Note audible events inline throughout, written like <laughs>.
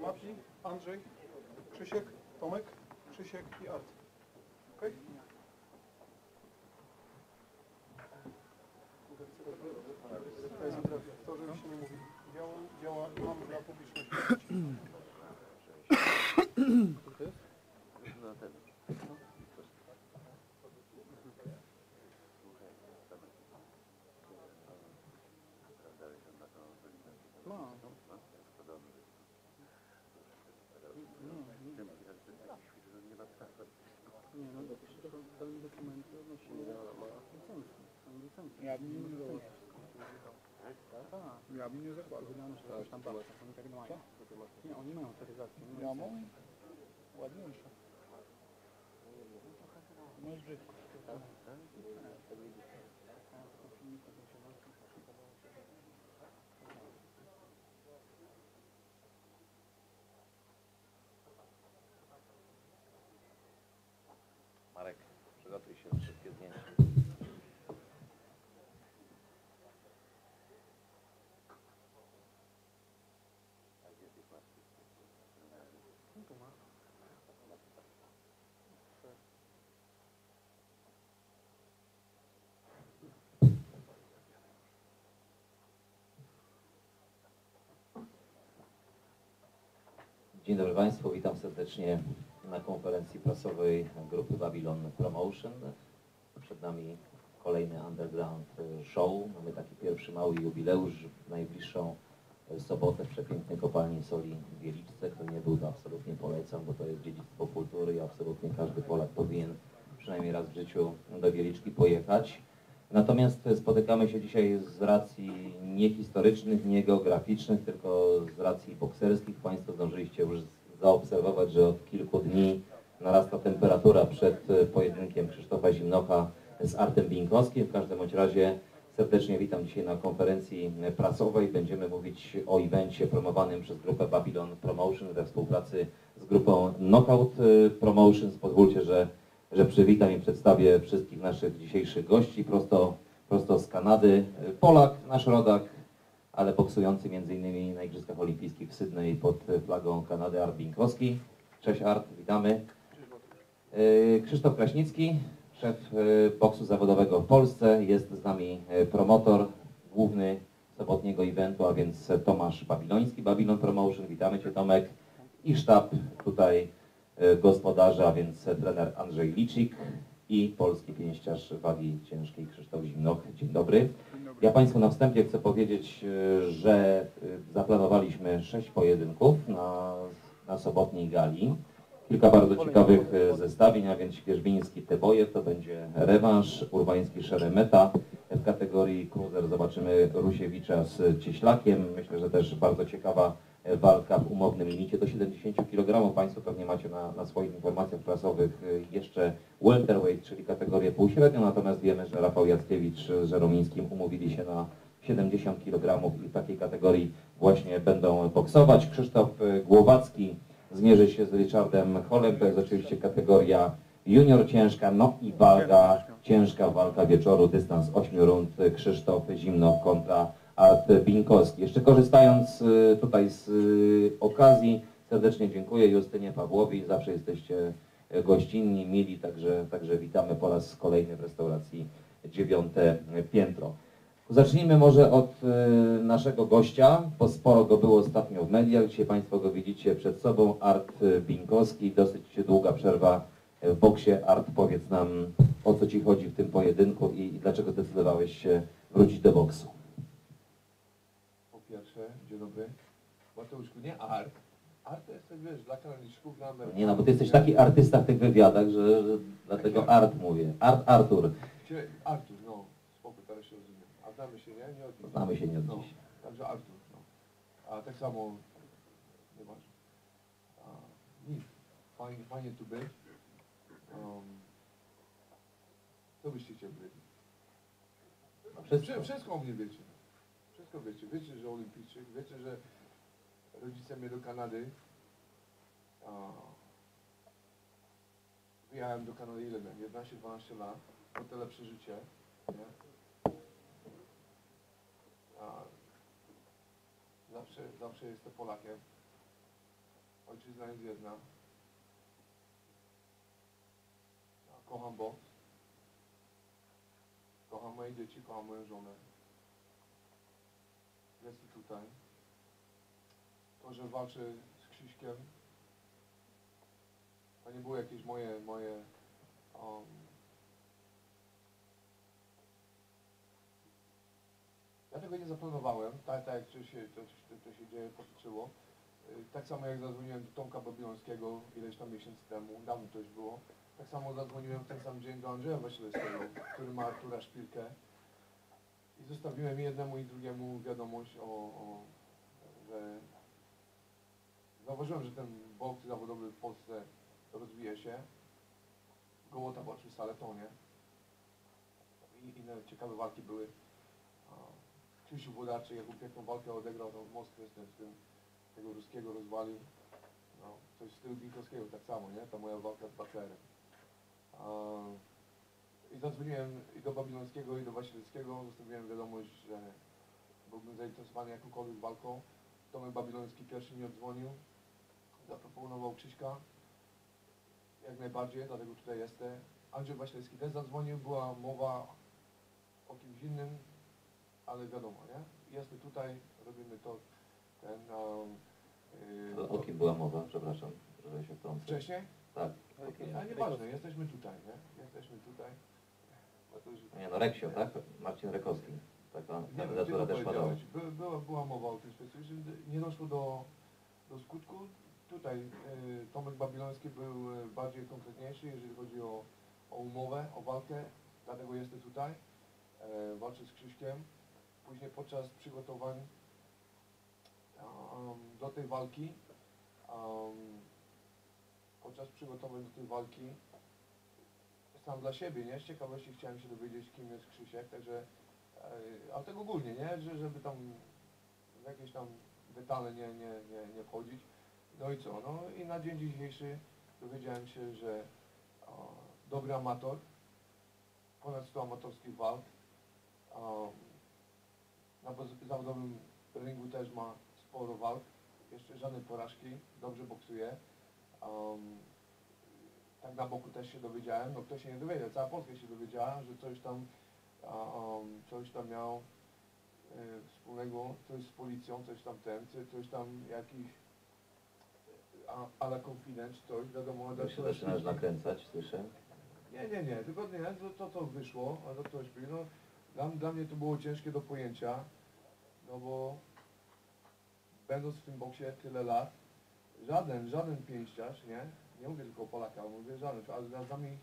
Mati, Andrzej, Krzysiek, Tomek, Krzysiek i Art. Okej? Jest to, żebyście nie mówili. Działa, działa, mamy dla publiczności. Nie, no dopisz do, do dokumenty odnośnie licencji. Są licencje. Ja bym nie używał. Ja bym nie zakładał. coś tam babcia, oni tak nie mają. Nie, oni mają autoryzację. nie Ja mam ładniejsze. Masz brzydko. Marek, przygotuj się Dzień dobry Państwu, witam serdecznie na konferencji prasowej grupy Babylon Promotion. Przed nami kolejny underground show. Mamy taki pierwszy mały jubileusz w najbliższą sobotę w przepięknej kopalni soli w Wieliczce. Kto nie był, to absolutnie polecam, bo to jest dziedzictwo kultury i absolutnie każdy Polak powinien przynajmniej raz w życiu do Wieliczki pojechać. Natomiast spotykamy się dzisiaj z racji nie historycznych, nie geograficznych, tylko z racji bokserskich. Państwo zdążyliście już zaobserwować, że od kilku dni narasta temperatura przed pojedynkiem Krzysztofa Zimnocha z Artem Binkowskim. W każdym bądź razie serdecznie witam dzisiaj na konferencji prasowej. Będziemy mówić o evencie promowanym przez grupę Babylon Promotion we współpracy z grupą Knockout Promotions. Pozwólcie, że że przywitam i przedstawię wszystkich naszych dzisiejszych gości prosto, prosto z Kanady. Polak, nasz rodak, ale boksujący m.in. na Igrzyskach Olimpijskich w Sydney pod flagą Kanady Art Binkowski. Cześć Art, witamy. Yy, Krzysztof Kraśnicki, szef yy, boksu zawodowego w Polsce. Jest z nami yy, promotor główny sobotniego eventu, a więc Tomasz Babiloński, Babylon Promotion. Witamy Cię Tomek. I sztab tutaj e, gospodarza, a więc trener Andrzej Licik i polski pięściarz wagi ciężkiej Krzysztof Zimnoch. Dzień dobry. Ja Państwu na wstępie chcę powiedzieć, że zaplanowaliśmy sześć pojedynków na, na sobotniej gali. Kilka bardzo ciekawych e, zestawień, a więc Świeżbiński Tebojew to będzie rewanż, Urbański Szeremeta. W kategorii cruiser zobaczymy Rusiewicza z Cieślakiem. Myślę, że też bardzo ciekawa e, walka w umownym limicie do 70 kg. Państwo pewnie macie na, na swoich informacjach prasowych e, jeszcze welterweight, czyli kategorię półśrednią, natomiast wiemy, że Rafał Jackiewicz z Żeromińskim umówili się na 70 kg i w takiej kategorii właśnie będą boksować. Krzysztof Głowacki zmierzy się z Richardem Holem, to jest oczywiście kategoria junior ciężka, no i walka, ciężka walka wieczoru, dystans 8 rund, Krzysztof Zimno kontra Art Binkowski. Jeszcze korzystając y, tutaj z y, okazji, serdecznie dziękuję Justynie Pawłowi, zawsze jesteście y, gościnni, mili, także, także witamy po raz kolejny w restauracji Dziewiąte Piętro. Zacznijmy może od y, naszego gościa, bo sporo go było ostatnio w mediach, dzisiaj Państwo go widzicie przed sobą, Art y, Binkowski, dosyć długa przerwa w boksie. Art, powiedz nam, o co Ci chodzi w tym pojedynku i, i dlaczego zdecydowałeś się wrócić do boksu? Po pierwsze, dzień dobry. Mateuszku, nie art. Art to jest, tak, wiesz, dla kanaliczków, dla Amerykanów. Nie no, bo Ty jesteś taki artysta w tych wywiadach, że, że dlatego Art mówię. Art Artur. Artur, no, spokój, teraz się rozumiem. A znamy się, nie? Nie od dziś. Znamy się nie od No, dziś. także Artur, no. A tak samo, nieważne. A, nic. Fajnie, fajnie tu być. Um, co byście chcieli wiedzieć? Wszystko. Wszy- Wszystko o mnie wiecie. Wszystko wiecie. Wiecie, że olimpijczyk, wiecie, że rodzice mnie do Kanady. A, wyjechałem do Kanady ile miałem? 11-12 lat. To tyle lepsze życie. Nie? A, zawsze, zawsze jestem Polakiem. Ojczyzna jest jedna. Ja kocham boks. Kocham moje dzieci, kocham moją żonę. Jestem tutaj. To, że walczę z Krzyśkiem, to nie było jakieś moje, moje um, Ja tego nie zaplanowałem, tak, tak jak to się, to, to, to się dzieje, potoczyło. Y, Tak samo jak zadzwoniłem do Tomka Babilońskiego ileś tam miesięcy temu, dawno to już było. Tak samo zadzwoniłem w ten sam dzień do Andrzeja Wasilewskiego, który ma Artura Szpilkę. I zostawiłem jednemu i drugiemu wiadomość o, o że zauważyłem, że ten boks zawodowy w Polsce rozwija się. Gołota walczył z Saletonie. I inne ciekawe walki były. Krzysiu Włodarczyk, jaką piękną walkę odegrał tam w Moskwie z tym, z tego ruskiego rozwalił. No, coś w stylu Binkowskiego tak samo, nie? Ta moja walka z Butlerem. I zadzwoniłem i do Babilońskiego, i do Wasilewskiego, zostawiłem wiadomość, że byłbym zainteresowany jakąkolwiek walką. Tomek Babiloński pierwszy mi oddzwonił, zaproponował Krzyśka, jak najbardziej, dlatego tutaj jestem. Andrzej Wasilewski też zadzwonił, była mowa o kimś innym, ale wiadomo, nie? Jestem tutaj, robimy to, ten... Um, yy, O kim była mowa? Przepraszam, że się wtrącę. Wcześniej? Tak. Okay. Ale nieważne, jesteśmy tutaj, nie? Jesteśmy tutaj. Już... Nie no, Reksio, tak? Marcin Rekowski. Taka kandydatura też padała. By, była, była mowa o tym specyficznym, nie doszło do, do skutku. Tutaj y, Tomek Babiloński był y, bardziej konkretniejszy, jeżeli chodzi o, o umowę, o walkę, dlatego jestem tutaj. E, walczę z Krzyśkiem. Później podczas przygotowań um, do tej walki, um, podczas przygotowań do tej walki, sam dla siebie, nie? Z ciekawości chciałem się dowiedzieć, kim jest Krzysiek, także, e, ale tego ogólnie, nie? Że, żeby tam w jakieś tam detale nie, nie, nie, nie wchodzić. No i co? No i na dzień dzisiejszy dowiedziałem się, że o, dobry amator, ponad 100 amatorskich walk, um, na zawodowym ringu też ma sporo walk, jeszcze żadnej porażki, dobrze boksuje. Um, tak na boku też się dowiedziałem, no kto się nie dowiedział, cała Polska się dowiedziała, że coś tam, um, coś tam miał y, wspólnego, coś z policją, coś tam ten, coś- tam jakiś a, ale confidence, coś, wiadomo, do się zaczynasz nakręcać, słyszę. nie, nie, nie, tylko nie, to, to, to wyszło, a to ktoś no, dla, dla mnie to było ciężkie do pojęcia, no bo będąc w tym boksie tyle lat, żaden, żaden pięściarz, nie, nie mówię tylko o Polakach, mówię żaden, ale za za mi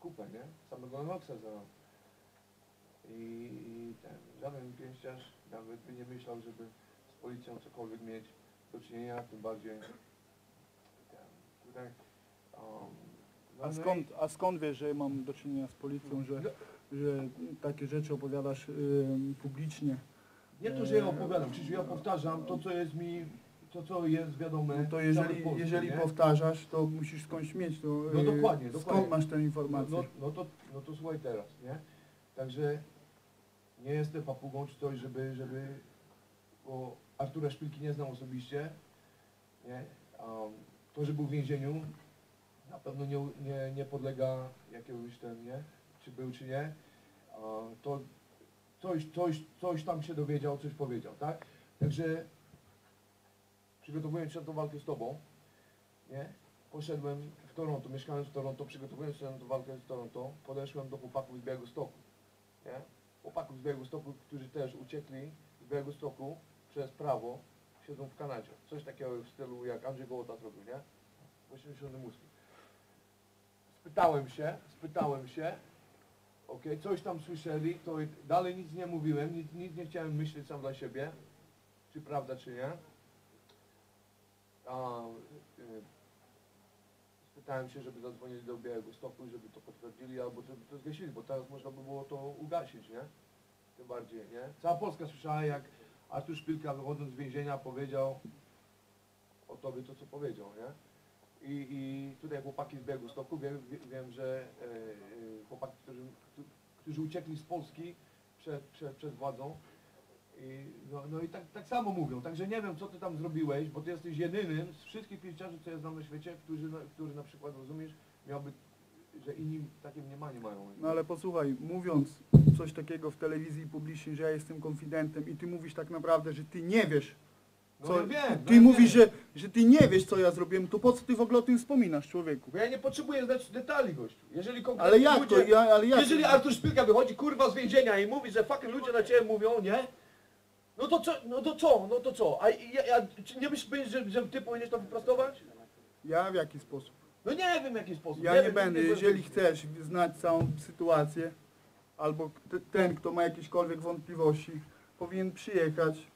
kupę, nie, samego Noxa znam. I, I ten, żaden pięściarz nawet by nie myślał, żeby z policją cokolwiek mieć do czynienia, tym bardziej ten, tutaj, um, no, A no skąd, a skąd wiesz, że mam do czynienia z policją, że, No, że takie rzeczy opowiadasz ym, publicznie? Nie to, że ja opowiadam, Krzysiu, ja powtarzam to, co jest mi, to, co jest wiadome. No to jeżeli, Polsce, jeżeli nie? powtarzasz, to musisz skądś mieć to. No y, dokładnie, Skąd dokładnie. masz tę No, informację? no, no, to, no to słuchaj teraz, nie? Także nie jestem papugą czy coś, żeby, żeby, bo Artura Szpilki nie znam osobiście, nie? Um, to, że był w więzieniu, na pewno nie, nie, nie podlega jakiegoś ten, nie? Czy był, czy nie. To coś, coś, coś tam się dowiedział, coś powiedział, tak? Także przygotowując się na tą walkę z Tobą, nie? Poszedłem w Toronto, mieszkałem w Toronto, przygotowując się na tą walkę z Toronto, podeszłem do chłopaków z Białegostoku, nie? Chłopaków z Białegostoku, którzy też uciekli z Białegostoku przez prawo, siedzą w Kanadzie. Coś takiego w stylu jak Andrzej Gołota zrobił, nie? W 88. Spytałem się, spytałem się, ok, coś tam słyszeli, to dalej nic nie mówiłem, nic, nic nie chciałem myśleć sam dla siebie, czy prawda, czy nie. A, y, spytałem się, żeby zadzwonili do Białego Stoku, żeby to potwierdzili, albo żeby to zgasili, bo teraz można by było to ugasić, nie? Tym bardziej, nie? Cała Polska słyszała, jak Artur Szpilka wychodząc z więzienia powiedział o tobie to, co powiedział, nie? I, i tutaj chłopaki z Białego Stoku, wiem, wie- wiem że e, e, chłopaki, którzy, którzy uciekli z Polski przed, przed, przed władzą I, no, no i tak, tak samo mówią, także nie wiem co ty tam zrobiłeś, bo ty jesteś jedynym z wszystkich pięściarzy, co ja znam na świecie, którzy, który na przykład, rozumiesz, miałby, że inni takie mniemanie mają. No ale posłuchaj, mówiąc coś takiego w telewizji publicznej, że ja jestem konfidentem i ty mówisz tak naprawdę, że ty nie wiesz, co, ja wiem, no ty ja mówisz, że, że ty nie wiesz, co ja zrobiłem, to po co ty w ogóle o tym wspominasz, człowieku? Bo ja nie potrzebuję znać detali, gościu. Jeżeli konkretnie Ale jak ludzie, to, ja, ale jak? Jeżeli Artur Szpilka wychodzi kurwa z więzienia i mówi, że fucking ludzie na ciebie mówią, nie? No to co, no to co, no to co? A ja, ja, czy nie myślisz, że, że ty powinieneś to wyprostować? Ja w jaki sposób? No nie wiem w jaki sposób. Ja nie wiem, będę, jeżeli chcesz znać całą sytuację, albo ten, kto ma jakiekolwiek wątpliwości, powinien przyjechać.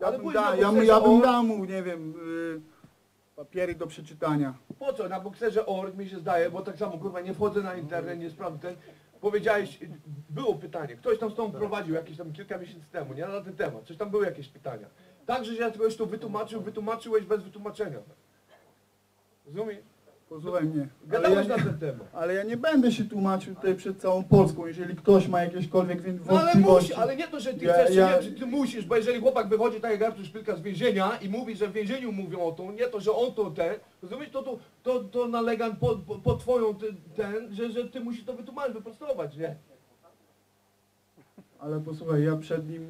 Ja Ale bym, da, ja, mu- ja bym dał mu, nie wiem, y, papiery do przeczytania. Po co? Na bokserze org mi się zdaje, bo tak samo kurwa nie wchodzę na internet, nie sprawdzę. Powiedziałeś, było pytanie, ktoś tam z tą prowadził jakieś tam kilka miesięcy temu, nie na ten temat, coś tam były jakieś pytania. Także, że ja kogoś tu wytłumaczył, wytłumaczyłeś bez wytłumaczenia. Rozumiesz? Posłuchaj mnie. Ale ja, Gadałeś na ten temat. ale ja nie będę się tłumaczył tutaj przed całą Polską, jeżeli ktoś ma jakiekolwiek wie- No ale wątpliwości. musi, ale nie to, że ty Ja- chcesz, ja- nie, czy ty musisz, bo jeżeli chłopak wychodzi tak jak Artur Szpilka z więzienia i mówi, że w więzieniu mówią o to, nie to, że on to ten, rozumiesz, to, to, to, to nalegam po, po, po twoją ty, ten, że, że ty musisz to wytłumaczyć, wyprostować, nie? Ale posłuchaj, ja przed nim,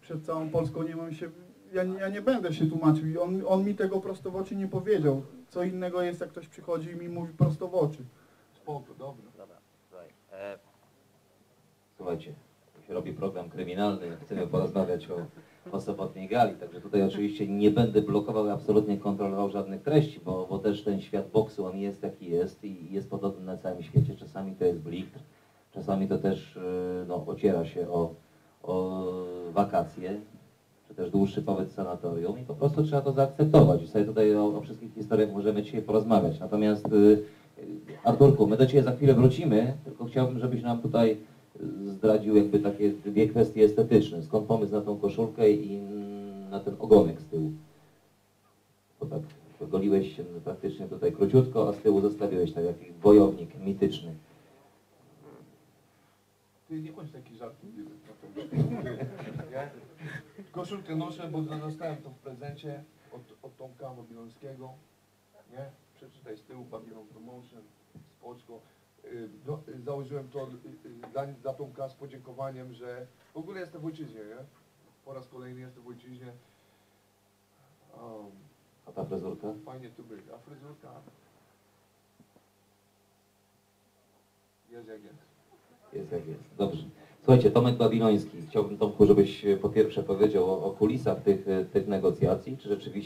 przed całą Polską nie mam się, ja, nie- ja nie będę się tłumaczył i on, on mi tego prosto w oczy nie powiedział. Co innego jest, jak ktoś przychodzi i mi mówi prosto w oczy. Spoko, dobra. Dobra, słuchaj. E, słuchajcie, tu się robi program kryminalny, chcemy porozmawiać o, o sobotniej gali, także tutaj oczywiście nie będę blokował i absolutnie kontrolował żadnych treści, bo, bo też ten świat boksu, on jest jaki jest i jest podobny na całym świecie. Czasami to jest blichtr, czasami to też e, no, ociera się o, o wakacje, też dłuższy pobyt w sanatorium i po prostu trzeba to zaakceptować. I sobie tutaj o, o wszystkich historiach możemy dzisiaj porozmawiać. Natomiast y, Arturku, my do Ciebie za chwilę wrócimy, tylko chciałbym, żebyś nam tutaj y, zdradził jakby takie dwie kwestie estetyczne. Skąd pomysł na tą koszulkę i na ten ogonek z tyłu? Bo tak goliłeś się praktycznie tutaj króciutko, a z tyłu zostawiłeś tak jak wojownik mityczny. Ty nie bądź taki żartobliwy. <laughs> Koszulkę noszę, bo dostałem to w prezencie od, od Tomka Babilońskiego. Nie? Przeczytaj z tyłu Babylon Promotion, spoczko. Y, do, y, założyłem to y, dla, dla Tomka z podziękowaniem, że w ogóle jestem w ojczyźnie, nie? Po raz kolejny jestem w ojczyźnie. Um, A ta fryzurka? fajnie tu być. A fryzurka jest jak jest. Jest jak jest. Dobrze. Słuchajcie, Tomek Babiloński. Chciałbym Tomku, żebyś e, po pierwsze powiedział o, o kulisach tych, e, tych negocjacji, czy rzeczywiście